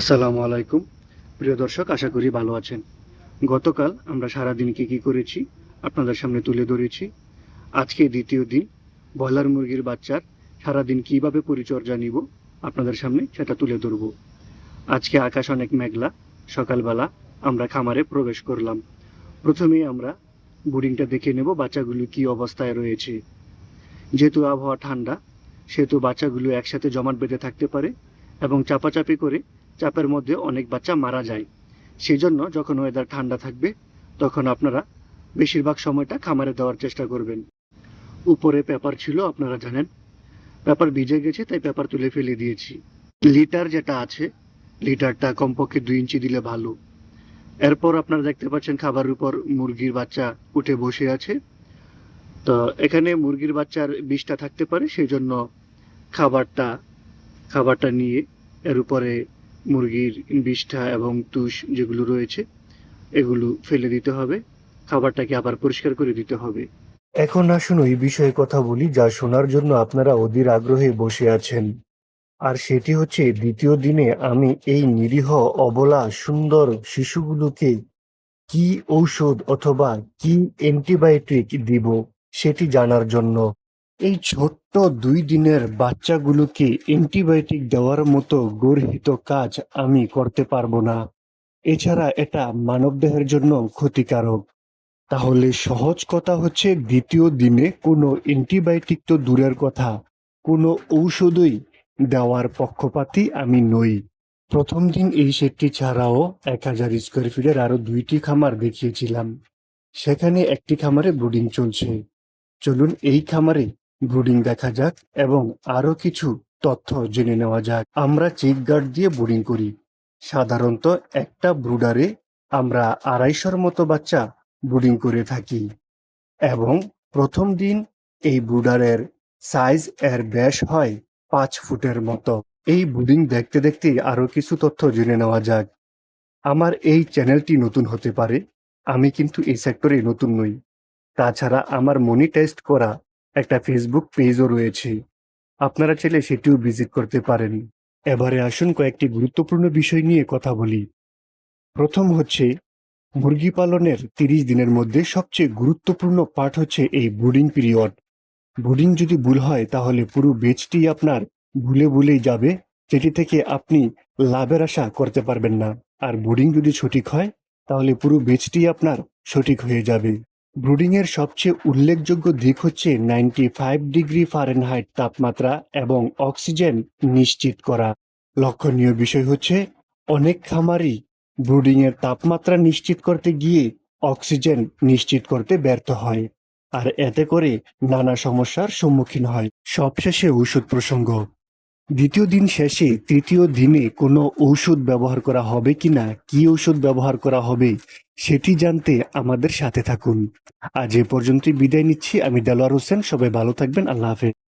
আসসালামু আলাইকুম। প্রিয় দর্শক, আশা করি ভালো আছেন। গতকাল আমরা সারাদিন কি কি করেছি আপনাদের সামনে তুলে ধরেছি। আজকে দ্বিতীয় দিন, ব্রয়লার মুরগির বাচ্চার সারাদিন কীভাবে পরিচর্যা নিব আপনাদের সামনে সেটা তুলে ধরব। আজকে আকাশ অনেক মেঘলা, সকালবেলা আমরা খামারে প্রবেশ করলাম। প্রথমেই আমরা বোর্ডিংটা দেখে নেব বাচ্চাগুলো কি অবস্থায় রয়েছে। যেহেতু আবহাওয়া ঠান্ডা, সেহেতু বাচ্চাগুলো একসাথে জমাট বেঁধে থাকতে পারে এবং চাপাচাপি করে চাপের মধ্যে অনেক বাচ্চা মারা যায়। সেই জন্য যখন ওয়েদার ঠান্ডা থাকবে, তখন আপনারা বেশিরভাগ সময়টা খামারে দেওয়ার চেষ্টা করবেন। উপরে পেপার ছিল, আপনারা জানেন। পেপার ভিজে গেছে, তাই পেপার তুলে ফেলে দিয়েছি। লিটার যেটা আছে, লিটারটা কমপক্ষে দুই ইঞ্চি দিলে ভালো। এরপর আপনারা দেখতে পাচ্ছেন খাবারের উপর মুরগির বাচ্চা উঠে বসে আছে। তো এখানে মুরগির বাচ্চার বিষটা থাকতে পারে সেই জন্য খাবারটা খাবারটা নিয়ে এর উপরে মুরগির বিষ্ঠা এবং তুষ যেগুলো রয়েছে, এগুলো ফেলে দিতে হবে। খাবারটাকে আবার পরিষ্কার করে দিতে হবে। এখন আসুন ওই বিষয়ে কথা বলি, যা শোনার জন্য আপনারা অধীর আগ্রহে বসে আছেন। আর সেটি হচ্ছে, দ্বিতীয় দিনে আমি এই নিরীহ, অবলা, সুন্দর শিশুগুলোকে কি ঔষধ অথবা কি অ্যান্টিবায়োটিক দিব, সেটি জানার জন্য এই ছোট্ট দুই দিনের বাচ্চাগুলোকে অ্যান্টিবায়োটিক দেওয়ার মতো গর্হিত কাজ আমি করতে পারব না। এছাড়া এটা মানবদেহের জন্য ক্ষতিকারক। তাহলে সহজ কথা হচ্ছে দ্বিতীয় দিনে কোনো অ্যান্টিবায়োটিক তো দূরের কথা, কোনো ঔষধই দেওয়ার পক্ষপাতী আমি নই। প্রথম দিন এই সেটটি ছাড়াও এক হাজার স্কোয়ার ফিটের আরও দুইটি খামার দেখিয়েছিলাম। সেখানে একটি খামারে ব্রুডিং চলছে। চলুন এই খামারে ব্রুডিং দেখা যাক এবং আরও কিছু তথ্য জেনে নেওয়া যাক। আমরা চেক গার্ড দিয়ে ব্রুডিং করি। সাধারণত একটা ব্রুডারে আমরা আড়াইশোর মতো বাচ্চা ব্রুডিং করে থাকি এবং প্রথম দিন এই ব্রুডারের সাইজ এর ব্যাস হয় পাঁচ ফুটের মতো। এই ব্রুডিং দেখতে দেখতে আরও কিছু তথ্য জেনে নেওয়া যাক। আমার এই চ্যানেলটি নতুন হতে পারে, আমি কিন্তু এই সেক্টরে নতুন নই। তাছাড়া আমার মনি টেস্ট করা একটা ফেসবুক পেজও রয়েছে। আপনারা চাইলে সেটিও ভিজিট করতে পারেন। এবারে আসুন কয়েকটি গুরুত্বপূর্ণ বিষয় নিয়ে কথা বলি। প্রথম হচ্ছে, মুরগি পালনের তিরিশ দিনের মধ্যে সবচেয়ে গুরুত্বপূর্ণ পার্ট হচ্ছে এই ব্রুডিং পিরিয়ড ব্রুডিং যদি ভুল হয়, তাহলে পুরো বেচটি আপনার ভুলে ভুলেই যাবে। যেটি থেকে আপনি লাভের আশা করতে পারবেন না। আর ব্রুডিং যদি সঠিক হয়, তাহলে পুরো বেচটি আপনার সঠিক হয়ে যাবে। ব্রুডিং এর সবচেয়ে উল্লেখযোগ্য দিক হচ্ছে নাইনটি ফাইভ ডিগ্রি ফারেনহাইট তাপমাত্রা এবং অক্সিজেন নিশ্চিত করা। লক্ষণীয় বিষয় হচ্ছে, অনেক খামারই ব্রুডিং এর তাপমাত্রা নিশ্চিত করতে গিয়ে অক্সিজেন নিশ্চিত করতে ব্যর্থ হয়, আর এতে করে নানা সমস্যার সম্মুখীন হয়। সবশেষে ওষুধ প্রসঙ্গ। দ্বিতীয় দিন শেষে তৃতীয় দিনে কোনো ঔষধ ব্যবহার করা হবে কি না, কি ঔষধ ব্যবহার করা হবে, সেটি জানতে আমাদের সাথে থাকুন। আজ এ পর্যন্তই বিদায় নিচ্ছি। আমি দেলোয়ার হোসেন। সবাই ভালো থাকবেন। আল্লাহ হাফেজ।